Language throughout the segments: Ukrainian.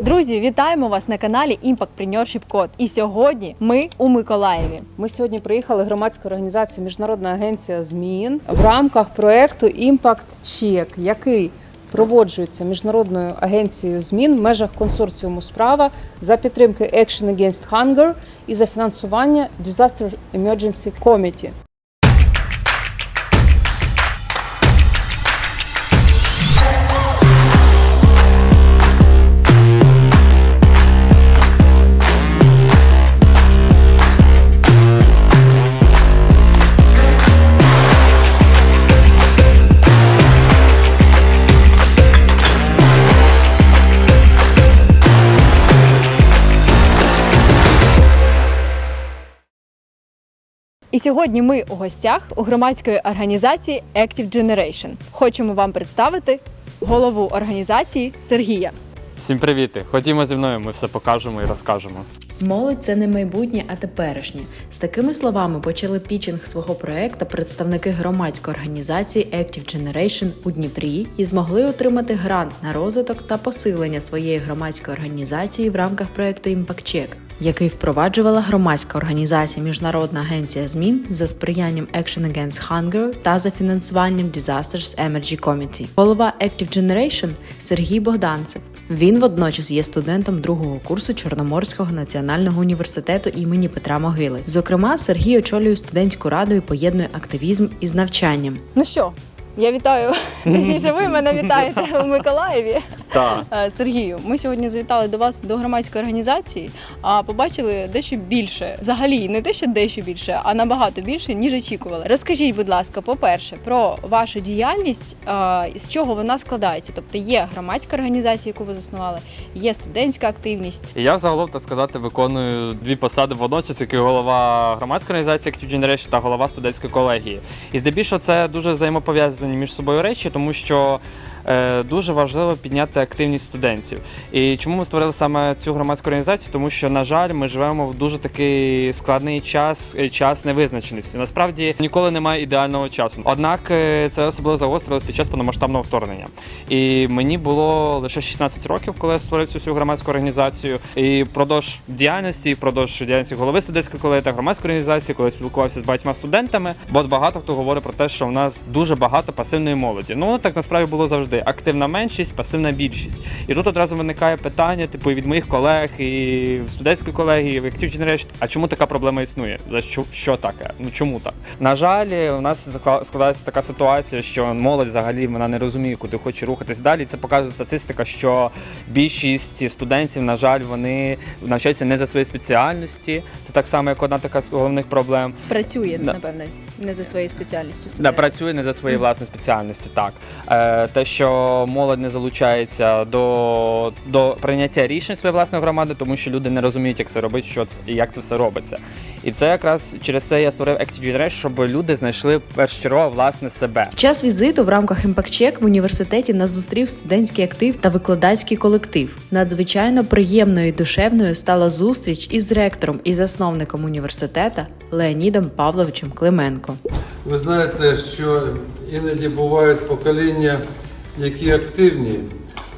Друзі, вітаємо вас на каналі Impact Preneurship Code. І сьогодні ми у Миколаєві. Ми сьогодні приїхали громадську організацію Міжнародна агенція змін в рамках проекту Impact Check, який проводжується міжнародною агенцією змін в межах консорціуму справа за підтримки Action Against Hunger і за фінансування Disaster Emergency Committee. І сьогодні ми у гостях у громадської організації Active Generation. Хочемо вам представити голову організації Сергія. Всім привіти! Ходімо зі мною, ми все покажемо і розкажемо. Молодь це не майбутнє, а теперішнє. З такими словами почали пічинг свого проекту представники громадської організації Active Generation у Дніпрі і змогли отримати грант на розвиток та посилення своєї громадської організації в рамках проекту Impact Check, який впроваджувала громадська організація Міжнародна агенція змін за сприянням Action Against Hunger та за фінансуванням Disasters Emergency Committee. Голова Active Generation Сергій Богданцев. Він водночас є студентом другого курсу Чорноморського національного університету імені Петра Могили. Зокрема, Сергій очолює студентську раду і поєднує активізм із навчанням. Ну що, я вітаю. Точніше, ви мене вітаєте у Миколаєві. Так. Е, Сергію, ми сьогодні завітали до вас до громадської організації, а побачили дещо більше. Взагалі, не те, що дещо більше, а набагато більше, ніж очікували. Розкажіть, будь ласка, по-перше, про вашу діяльність, е, з чого вона складається. Тобто є громадська організація, яку ви заснували, є студентська активність. Я загалом, так сказати, виконую дві посади водночас, як і голова громадської організації Active Generation та голова студентської колегії. І здебільшого це дуже взаємопов'язані між собою речі, тому що дуже важливо підняти активність студентів. І чому ми створили саме цю громадську організацію? Тому що, на жаль, ми живемо в дуже такий складний час, е, час невизначеності. Насправді ніколи немає ідеального часу. Однак е, це особливо загострилось під час повномасштабного вторгнення. І мені було лише 16 років, коли я створив цю громадську організацію. І впродовж діяльності, впродовж діяльності голови студентської колегії та громадської організації, коли я спілкувався з багатьма студентами, бо багато хто говорить про те, що в нас дуже багато пасивної молоді. Ну так насправді було завжди. Активна меншість, пасивна більшість. І тут одразу виникає питання, типу, від моїх колег і в студентської колегії, в Active Generation, а чому така проблема існує? За що, що таке? Ну чому так? На жаль, у нас складається така ситуація, що молодь взагалі вона не розуміє, куди хоче рухатись далі. Це показує статистика, що більшість студентів, на жаль, вони навчаються не за свої спеціальності. Це так само, як одна така з головних проблем. Працює, Да. Не за своєю спеціальністю. Да, студент. працює не за своєю власною спеціальністю, так. Е, те, що молодь не залучається до, до прийняття рішень своєї власної громади, тому що люди не розуміють, як це робити, що це, і як це все робиться. І це якраз через це я створив Active Generation, щоб люди знайшли першочергово власне себе. В час візиту в рамках Impact Check в університеті нас зустрів студентський актив та викладацький колектив. Надзвичайно приємною і душевною стала зустріч із ректором і засновником університету Леонідом Павловичем Клименко. Ви знаєте, що іноді бувають покоління, які активні,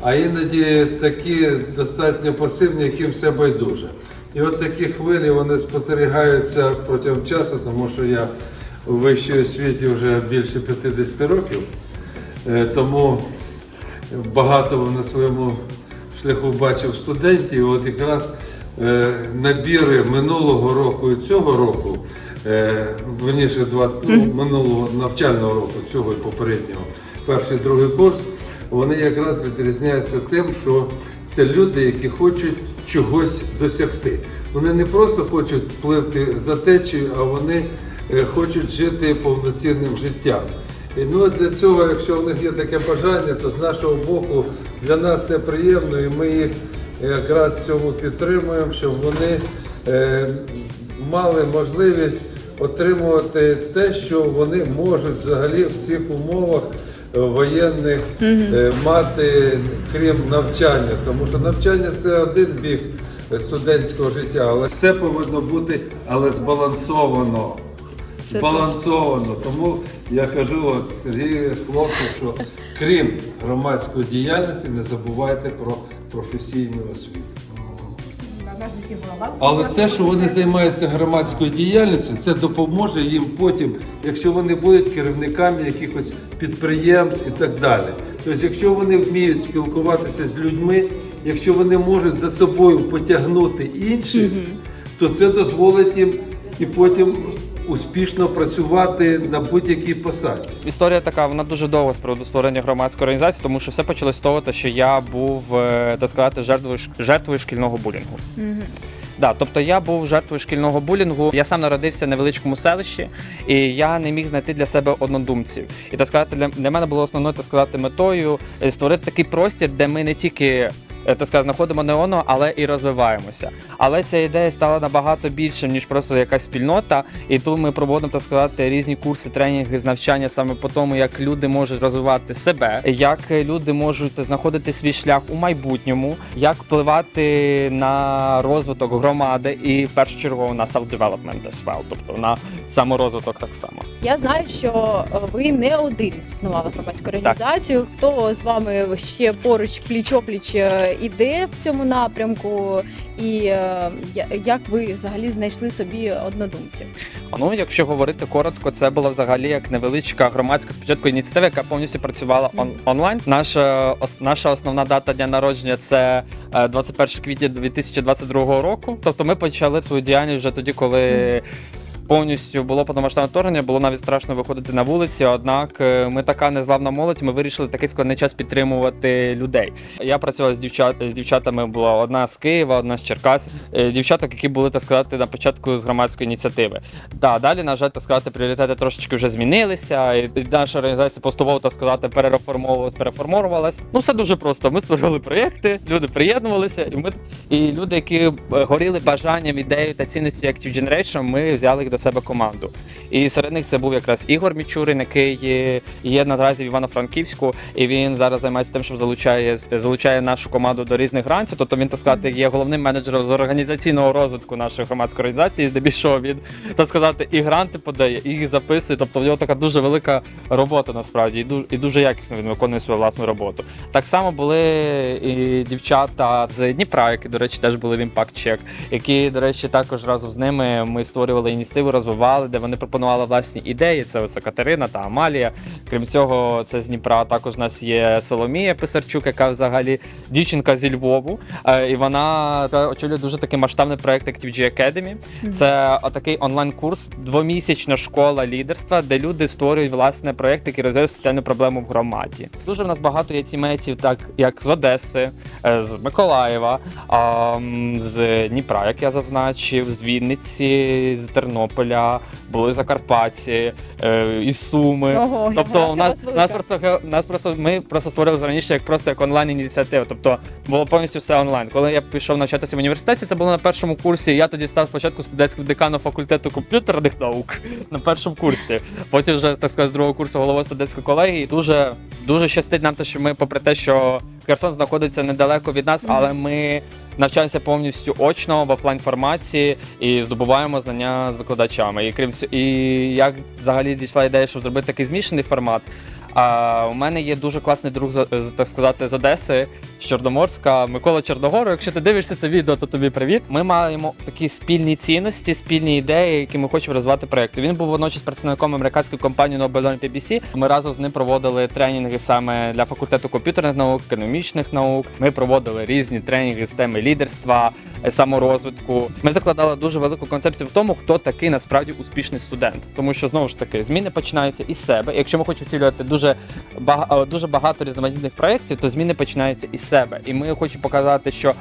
а іноді такі достатньо пасивні, яким все байдуже. І от такі хвилі вони спостерігаються протягом часу, тому що я у вищій освіті вже більше 50 років, Е, тому багато на своєму шляху бачив студентів. От якраз е, набіри минулого року і цього року, верніше 20, ну, минулого навчального року, цього і попереднього, перший другий курс, вони якраз відрізняються тим, що це люди, які хочуть чогось досягти. Вони не просто хочуть пливти за течією, а вони е, хочуть жити повноцінним життям. І ну для цього, якщо у них є таке бажання, то з нашого боку для нас це приємно, і ми їх якраз в цьому підтримуємо, щоб вони е, мали можливість отримувати те, що вони можуть взагалі в цих умовах е, воєнних е, мати, крім навчання. Тому що навчання це один бік е, студентського життя, але все повинно бути але збалансовано. Це Збалансовано. Тому я кажу от Сергію хлопцю, що крім громадської діяльності, не забувайте про професійну освіту. Але те, що вони займаються громадською діяльністю, це допоможе їм потім, якщо вони будуть керівниками якихось підприємств і так далі. Тобто, якщо вони вміють спілкуватися з людьми, якщо вони можуть за собою потягнути інших, то це дозволить їм і потім успішно працювати на будь-якій посаді. Історія така, вона дуже довго з приводу створення громадської організації, тому що все почалось з того, що я був, е, так сказати, жертвою, жертвою шкільного булінгу. Да, тобто я був жертвою шкільного булінгу. Я сам народився в невеличкому селищі, і я не міг знайти для себе однодумців. І так сказати, для, для мене було основною так сказати метою е, створити такий простір, де ми не тільки. Е, Так сказати, знаходимо не воно, але і розвиваємося. Але ця ідея стала набагато більше, ніж просто якась спільнота. І тут ми проводимо так сказати різні курси, тренінги з навчання саме по тому, як люди можуть розвивати себе, як люди можуть знаходити свій шлях у майбутньому, як впливати на розвиток громади і в першу чергу на self-development as well, тобто на саморозвиток так само. Я знаю, що е, ви не один заснували громадську організацію. Хто з вами ще поруч пліч-опліч е, іде в цьому напрямку, і е, як ви взагалі знайшли собі однодумців? А Ну, якщо говорити коротко, це була взагалі як невеличка громадська спочатку ініціатива, яка повністю працювала он- онлайн. Наша ос- наша основна дата дня народження це е, 21 квітня 2022 року. Тобто ми почали свою діяльність вже тоді, коли. Повністю було повномасштабне вторгнення, було навіть страшно виходити на вулиці. Однак е, ми така незламна молодь. Ми вирішили такий складний час підтримувати людей. Я працював з дівчат з дівчатами. Була одна з Києва, одна з Черкас. Е, Дівчаток, які були так сказати на початку з громадської ініціативи. Да, далі, на жаль, так сказати, пріоритети трошечки вже змінилися. І наша організація поступово так сказати перереформовувалась, переформовувалась. Ну все дуже просто. Ми створили проєкти, люди приєднувалися, і ми і люди, які е, горіли бажанням, ідеєю та цінністю Active Generation, ми взяли їх до себе команду. І серед них це був якраз Ігор Мічурин, який є, наразі в Івано-Франківську, і він зараз займається тим, що залучає залучає нашу команду до різних грантів. Тобто він так сказати є головним менеджером з організаційного розвитку нашої громадської організації. Здебільшого він так сказати і гранти подає, і їх записує. Тобто в нього така дуже велика робота насправді, і дуже, і дуже якісно він виконує свою власну роботу. Так само були і дівчата з Дніпра, які, до речі, теж були в Impact Check, які, до речі, також разом з ними ми створювали ініціативу, розвивали, де вони пропонували власні ідеї. Це ось Катерина та Амалія. Крім цього, це з Дніпра. Також у нас є Соломія Писарчук, яка взагалі дівчинка зі Львову. Е, І вона очолює дуже такий масштабний проект Active G Academy. Це такий онлайн-курс, двомісячна школа лідерства, де люди створюють власне проєкт, який розв'язує соціальну проблему в громаді. Дуже в нас багато є тіметів, так як з Одеси, е, з Миколаєва, з Дніпра, як я зазначив, з Вінниці, з Тернополя, були Закарпатті, е, і Суми. Ого, тобто, у нас, велика. нас просто ге- нас просто ми просто створили раніше як просто як онлайн ініціатива. Тобто було повністю все онлайн. Коли я пішов навчатися в університеті, це було на першому курсі. Я тоді став спочатку студентським деканом факультету комп'ютерних наук на першому курсі. Потім вже так сказати, з другого курсу головою студентської колегії. Дуже дуже щастить нам те, що ми, попри те, що Херсон знаходиться недалеко від нас, але ми. Навчаємося повністю очно в офлайн форматі і здобуваємо знання з викладачами. І крім і як взагалі дійшла ідея, щоб зробити такий змішаний формат. А у мене є дуже класний друг так сказати з Одеси, з Чорноморська, Микола Чорногору. Якщо ти дивишся це відео, то тобі привіт. Ми маємо такі спільні цінності, спільні ідеї, які ми хочемо розвивати проекти. Він був водночас представником американської компанії Nobel PBC. Ми разом з ним проводили тренінги саме для факультету комп'ютерних наук, економічних наук. Ми проводили різні тренінги з теми лідерства, е, саморозвитку. Ми закладали дуже велику концепцію в тому, хто такий насправді успішний студент, тому що знову ж таки зміни починаються із себе. Якщо ми хочемо втілювати дуже бага- е, дуже багато різноманітних проєктів, то зміни починаються із себе. І ми хочемо показати, що.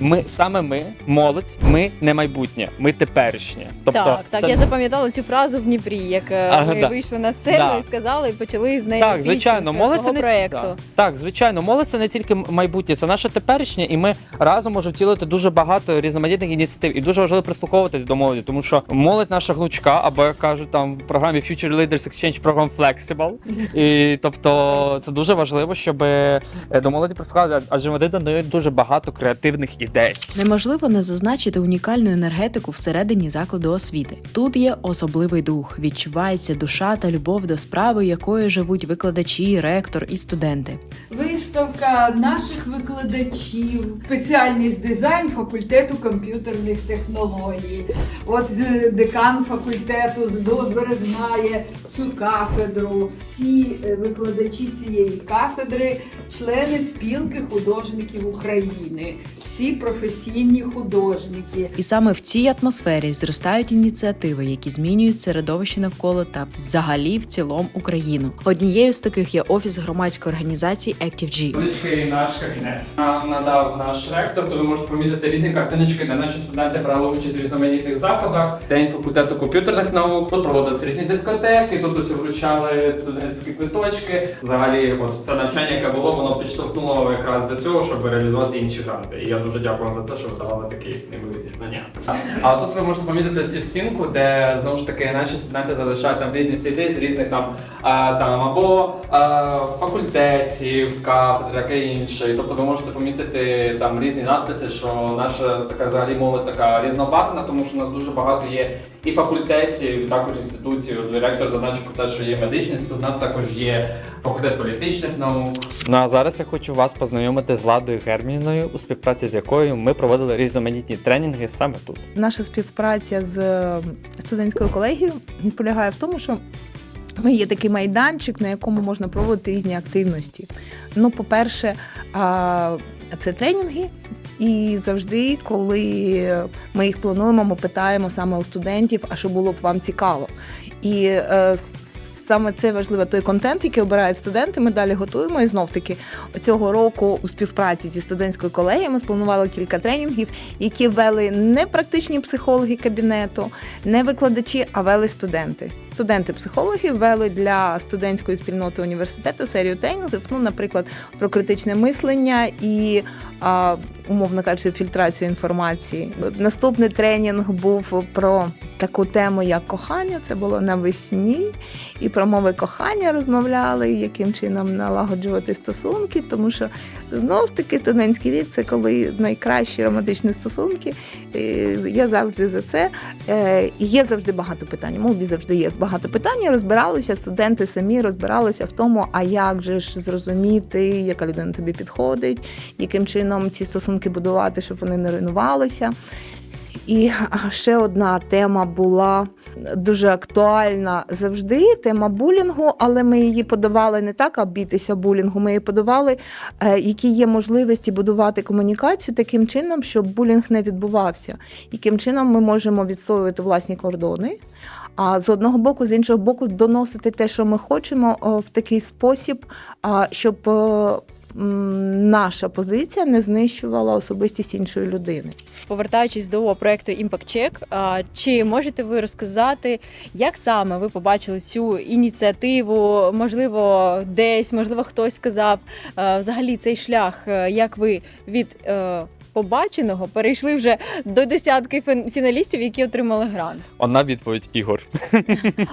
Ми саме ми, молодь, ми не майбутнє, ми теперішнє. Тобто, так, так, це- я запам'ятала цю фразу в Дніпрі, як е, Ага, ви да. вийшли на сцену Да. і сказали, і почали з нею Так, звичайно, пічинг молодь це свого не проєкту. Да. Так, звичайно, молодь це не тільки майбутнє, це наше теперішнє, і ми разом можемо втілити дуже багато різноманітних ініціатив. І дуже важливо прислуховуватись до молоді, тому що молодь наша гнучка, або як кажуть там в програмі Future Leaders Exchange Program Flexible. І тобто це дуже важливо, щоб е, до молоді прислухати, адже вони дають дуже багато креативних ідей. Неможливо не зазначити унікальну енергетику всередині закладу освіти. Тут є особливий дух, відчувається душа та любов до справи, якою живуть викладачі, ректор і студенти. Виставка наших викладачів, спеціальність дизайн факультету комп'ютерних технологій. От декан факультету добре знає цю кафедру. Всі е, викладачі цієї кафедри, члени спілки художників України, всі професійні художники. І саме в цій атмосфері зростають ініціативи, які змінюють середовище навколо та взагалі в цілому Україну. Однією з таких є офіс громадської організації ActiveG. Невеличкий наш кабінет нам надав наш ректор, то ви можете помітити різні картиночки, де наші студенти брали участь в різноманітних заходах. День факультету комп'ютерних наук. Тут проводилися різні дискотеки, тут ось вручали студентські квиточки. Взагалі, от це навчання, яке було, воно підштовхнуло якраз до цього, щоб реалізувати інші гранти. І я дуже дякую вам за це, що ви давали такі невеликі знання. А тут ви можете помітити цю стінку, де знову ж таки наші студенти залишають там різні сліди з різних там, там або факультетів, кафедр, таке інше. Тобто ви можете помітити там різні надписи, що наша така взагалі мова така різнобарна, тому що у нас дуже багато є і факультетів, і також інституцій. От Директор зазначив про те, що є медичний інститут, у нас також є факультет політичних наук. Ну а зараз я хочу вас познайомити з Ладою Герміною, у співпраці з якою ми проводили різноманітні тренінги саме тут. Наша співпраця з е, студентською колегією полягає в тому, що ми є такий майданчик, на якому можна проводити різні активності. Ну, по-перше, це тренінги. І завжди, коли ми їх плануємо, ми питаємо саме у студентів, а що було б вам цікаво. І е, саме це важливо, той контент, який обирають студенти, ми далі готуємо. І знов таки цього року у співпраці зі студентською колегією ми спланували кілька тренінгів, які вели не практичні психологи кабінету, не викладачі, а вели студенти. Студенти-психологи вели для студентської спільноти університету серію тренінгів, ну, наприклад, про критичне мислення і, а, умовно кажучи, фільтрацію інформації. Наступний тренінг був про таку тему, як кохання. Це було навесні, і про мови кохання розмовляли, яким чином налагоджувати стосунки, тому що знов таки студентський вік це коли найкращі романтичні стосунки. Е, Я завжди за це. Е, І є завжди багато питань. Молоді завжди є багато питань. Розбиралися, студенти самі розбиралися в тому, а як же ж зрозуміти, яка людина тобі підходить, яким чином ці стосунки будувати, щоб вони не руйнувалися. І ще одна тема була дуже актуальна завжди. Тема булінгу, але ми її подавали не так, а бітися булінгу. Ми її подавали, е, які є можливості будувати комунікацію таким чином, щоб булінг не відбувався. Яким чином ми можемо відстоювати власні кордони. А з одного боку, з іншого боку, доносити те, що ми хочемо, в такий спосіб, щоб е, наша позиція не знищувала особистість іншої людини. Повертаючись до проекту Impact Check, чи можете ви розказати, як саме ви побачили цю ініціативу? Можливо, десь, можливо, хтось сказав взагалі цей шлях, е, як ви від е, побаченого перейшли вже до десятки фін- фіналістів, які отримали грант? Одна відповідь Ігор.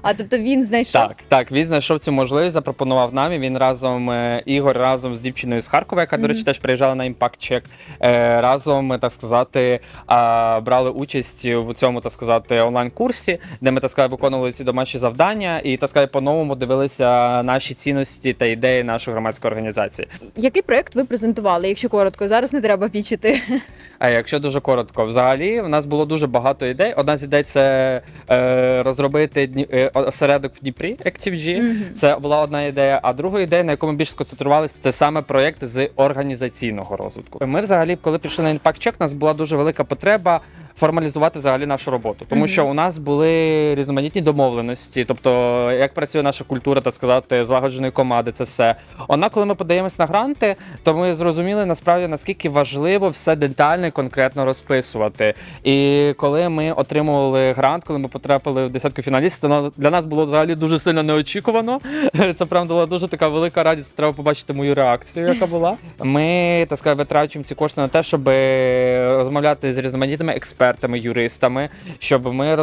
А тобто він знайшов Так, так, він знайшов цю можливість, запропонував нам. І він разом е, Ігор разом з дівчиною з Харкова, яка, до речі, теж приїжджала на імпакт чек. Разом, так сказати, брали участь в цьому, так сказати, онлайн-курсі, де ми так сказати, виконували ці домашні завдання і так сказати, по-новому дивилися наші цінності та ідеї нашої громадської організації. який проект ви презентували? Якщо коротко, зараз не треба пічити. А якщо дуже коротко, взагалі в нас було дуже багато ідей. Одна з ідей це е, розробити дні, е, осередок в Дніпрі ActiveG. Мгм. Це була одна ідея. А друга ідея, на яку ми більше сконцентрувалися, це саме проєкт з організаційного розвитку. Ми взагалі, коли прийшли на Impact Check, у нас була дуже велика потреба. Формалізувати взагалі нашу роботу, тому що у нас були різноманітні домовленості, тобто як працює наша культура, так сказати, злагодженої команди, це все. Однак, коли ми подаємось на гранти, то ми зрозуміли насправді наскільки важливо все детально і конкретно розписувати. І коли ми отримували грант, коли ми потрапили в десятку фіналістів, для нас було взагалі дуже сильно неочікувано. Це прям була дуже така велика радість. Треба побачити мою реакцію, яка була. Ми так сказати, витрачуємо ці кошти на те, щоб розмовляти з різноманітними експертами. Експертами, юристами, щоб ми е,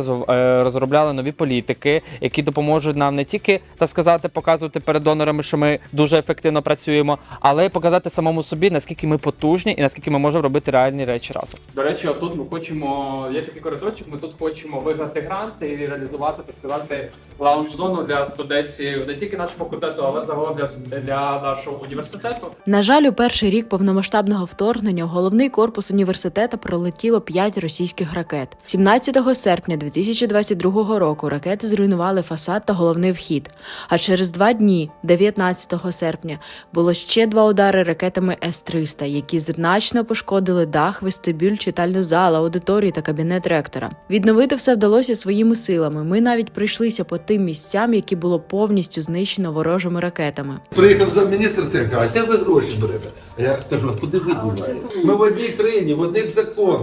розробляли нові політики, які допоможуть нам не тільки так сказати, показувати перед донорами, що ми дуже ефективно працюємо, але й показати самому собі, наскільки ми потужні і наскільки ми можемо робити реальні речі разом. До речі, отут ми хочемо. Є такий коридорчик. Ми тут хочемо виграти грант і реалізувати, так сказати, лаунж-зону для студентів не тільки нашого факультету, але загалом для, для нашого університету. На жаль, у перший рік повномасштабного вторгнення головний корпус університету пролетіло 5 російських ракет. 17 серпня 2022 року ракети зруйнували фасад та головний вхід. А через два дні, 19 серпня, було ще два удари ракетами С-300, які значно пошкодили дах, вестибюль, читальну залу, аудиторії та кабінет ректора. Відновити все вдалося своїми силами. Ми навіть пройшлися по тим місцям, які було повністю знищено ворожими ракетами. Приїхав замміністр каже, а де ви гроші берете? А я кажу, куди ви діваєте? Ми в одній країні, в одних законах.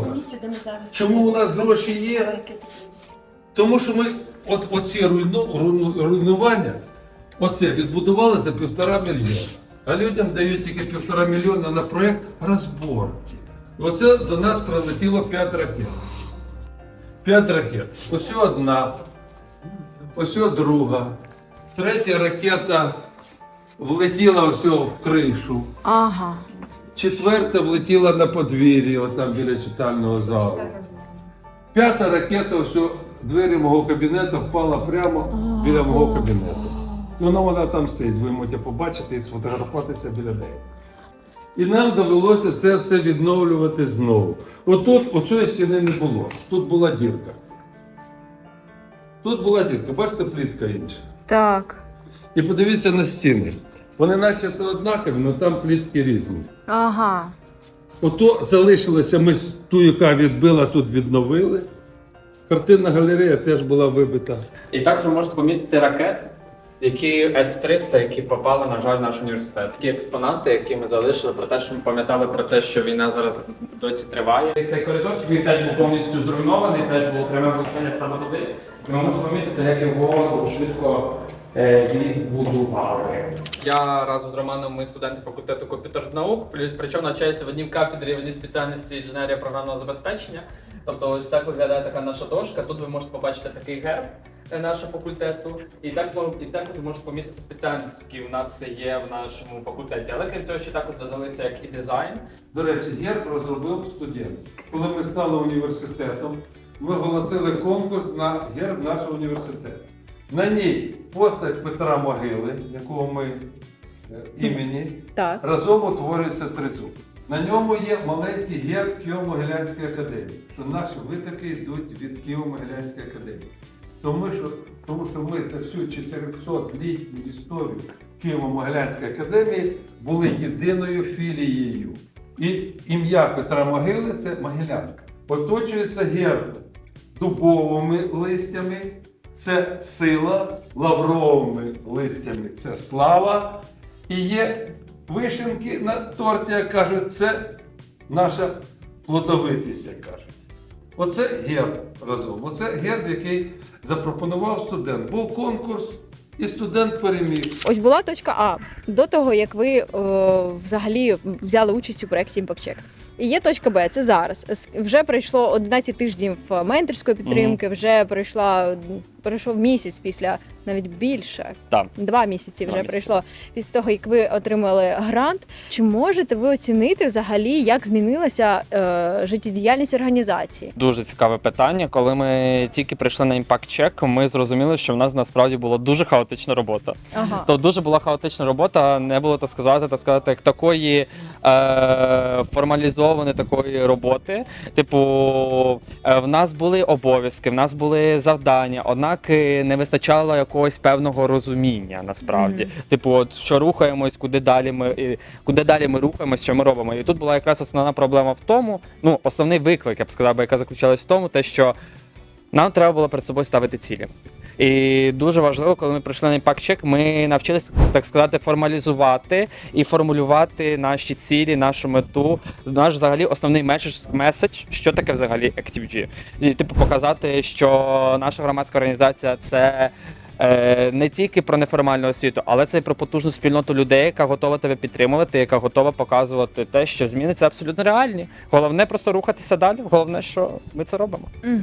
Чому у нас гроші є? Тому що ми от оці руйну, руйну- руйнування, оце відбудували за півтора мільйона. А людям дають тільки півтора мільйона на проєкт розборки. Оце до нас прилетіло п'ять ракет. П'ять ракет. Ось одна, ось друга. Третя ракета влетіла ось в кришу. Ага. Четверта влетіла на подвір'я, от там біля читального залу. П'ята ракета, ось у двері мого кабінету впала прямо біля мого кабінету. Ну, вона, вона там стоїть, ви можете побачити і сфотографуватися біля неї. І нам довелося це все відновлювати знову. Отут, оцієї стіни не було. Тут була дірка. Тут була дірка, бачите, плітка інша. Так. І подивіться на стіни. Вони начебто однакові, але там плітки різні. Ага. Ото залишилося, ми ту, яка відбила, тут відновили. Картинна галерея теж була вибита. І також можете помітити ракети, які С-300, які попали, на жаль, в наш університет. Такі експонати, які ми залишили про те, що ми пам'ятали про те, що війна зараз досі триває. І цей коридорчик він теж був повністю зруйнований, теж було пряме влучання саме туди. І ми можемо помітити, як його дуже швидко відбудували. Я разом з Романом, ми студенти факультету комп'ютерних наук, причому навчаюся в одній кафедрі в одній спеціальності інженерія програмного забезпечення. Тобто ось так виглядає така наша дошка. Тут ви можете побачити такий герб е, нашого факультету. І так і також ви можете помітити спеціальність, які у нас є в нашому факультеті. Але крім цього, ще також додалися як і дизайн. До речі, герб розробив студент. Коли ми стали університетом, ми оголосили конкурс на герб нашого університету. На ній постать Петра Могили, якого ми е, імені, Так. разом утворюється тризуб. На ньому є маленький герб Києво-Могилянської академії, що наші витоки йдуть від Києво-Могилянської академії. Тому що, тому що ми за всю 400-літню історію Києво-Могилянської академії були єдиною філією. І ім'я Петра Могили це Могилянка. Оточується герб дубовими листями, це сила, лавровими листями це слава. І є вишенки на торті, як кажуть, це наша плодовитість, як кажуть. Оце герб разом. Оце герб, який запропонував студент. Був конкурс, і студент переміг. Ось була точка А до того, як ви о, взагалі взяли участь у проєкті Check. І є точка Б, це зараз. Вже пройшло 11 тижнів менторської підтримки, вже пройшла пройшов місяць після навіть більше. Так. Два місяці Два вже місяці. пройшло після того, як ви отримали грант. Чи можете ви оцінити взагалі, як змінилася е, життєдіяльність організації? Дуже цікаве питання. Коли ми тільки прийшли на Impact Check, ми зрозуміли, що в нас насправді була дуже хаотична робота. Ага. То дуже була хаотична робота, не було так сказати, так сказати, як такої е, формалізованої такої роботи. Типу, е, в нас були обов'язки, в нас були завдання, однак е, не вистачало якогось певного розуміння насправді. Типу, от що рухаємось, куди далі ми куди далі ми рухаємось, що ми робимо. І тут була якраз основна проблема в тому, ну основний виклик, я б сказав, яка заключалась в тому, те, що нам треба було перед собою ставити цілі. І дуже важливо, коли ми прийшли на імпакт-чек, ми навчилися, так сказати, формалізувати і формулювати наші цілі, нашу мету, наш взагалі основний меседж, меседж що таке взагалі ActiveG. І типу показати, що наша громадська організація це не тільки про неформальну освіту, але це і про потужну спільноту людей, яка готова тебе підтримувати, яка готова показувати те, що зміни це абсолютно реальні. Головне просто рухатися далі. Головне, що ми це робимо. Угу.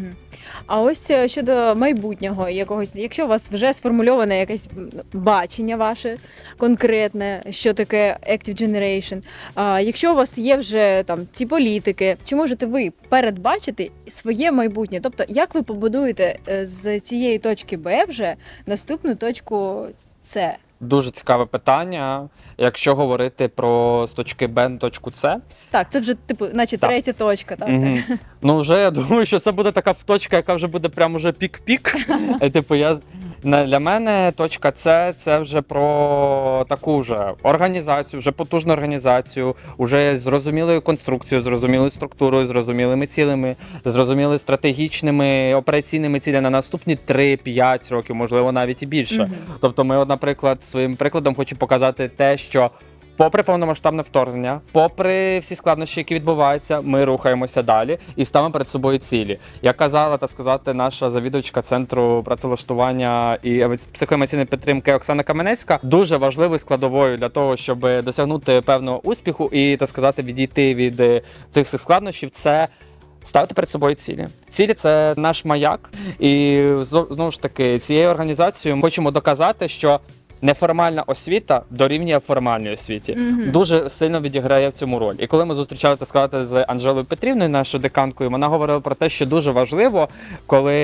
А ось е, щодо майбутнього якогось, якщо у вас вже сформульоване якесь бачення ваше конкретне, що таке Active Generation, а якщо у вас є вже там ці політики, чи можете ви передбачити своє майбутнє? Тобто, як ви побудуєте е, з цієї точки Б вже наступну точку С? Дуже цікаве питання. Якщо говорити про з точки Б на точку С, Так, це вже типу, наче Так. третя точка. Так, Мгм. Ну, вже я думаю, що це буде така точка, яка вже буде прям уже пік-пік. Е, Типу, я на- для мене точка С це вже про таку вже організацію, вже потужну організацію, вже з зрозумілою конструкцією, зрозумілою структурою, зрозумілими цілями, зрозумілими стратегічними операційними цілями на наступні 3-5 років, можливо, навіть і більше. Мгм. Тобто, ми, от, наприклад, своїм прикладом хочу показати те, що. Попри повномасштабне вторгнення, попри всі складнощі, які відбуваються, ми рухаємося далі і ставимо перед собою цілі. Як казала так сказати, наша завідувачка центру працевлаштування і емоці- психоемоційної підтримки Оксана Каменецька, дуже важливою складовою для того, щоб досягнути певного успіху і так сказати, відійти від е, цих всіх складнощів. Це Ставити перед собою цілі. Цілі це наш маяк, і знову ж таки цією організацією ми хочемо доказати, що неформальна освіта дорівнює формальній освіті. Мгм. Дуже сильно відіграє в цьому роль. І коли ми зустрічали так сказати з Анжелою Петрівною, нашою деканкою, вона говорила про те, що дуже важливо, коли.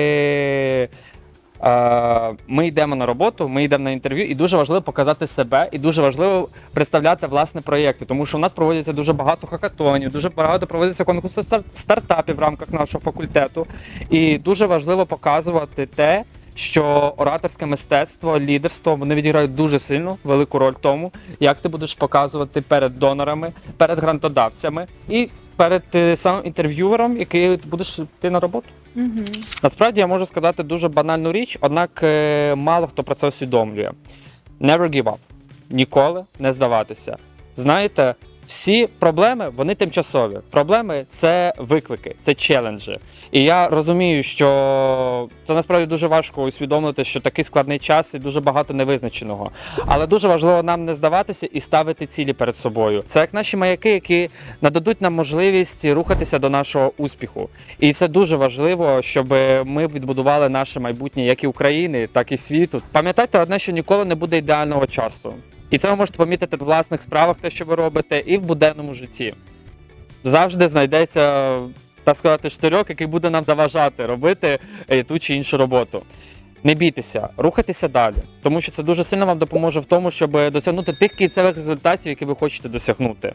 е, Ми йдемо на роботу, ми йдемо на інтерв'ю, і дуже важливо показати себе, і дуже важливо представляти власне проєкти, тому що у нас проводяться дуже багато хакатонів, дуже багато проводиться конкурсів стар- стартапів в рамках нашого факультету. І дуже важливо показувати те, що ораторське мистецтво, лідерство вони відіграють дуже сильно велику роль в тому, як ти будеш показувати перед донорами, перед грантодавцями і перед е, самим інтерв'юером, який ти будеш йти на роботу. Мгм. Насправді я можу сказати дуже банальну річ, однак е, мало хто про це усвідомлює. Never give up. Ніколи не здаватися. Знаєте, всі проблеми вони тимчасові. Проблеми це виклики, це челенджі. І я розумію, що це насправді дуже важко усвідомити, що такий складний час і дуже багато невизначеного. Але дуже важливо нам не здаватися і ставити цілі перед собою. Це як наші маяки, які нададуть нам можливість рухатися до нашого успіху. І це дуже важливо, щоб ми відбудували наше майбутнє як і України, так і світу. Пам'ятайте одне, що ніколи не буде ідеального часу. І це ви можете помітити в власних справах, те, що ви робите, і в буденному житті. Завжди знайдеться, так сказати, штирьок, який буде нам заважати робити е, ту чи іншу роботу. Не бійтеся, рухайтеся далі, тому що це дуже сильно вам допоможе в тому, щоб досягнути тих кінцевих результатів, які ви хочете досягнути.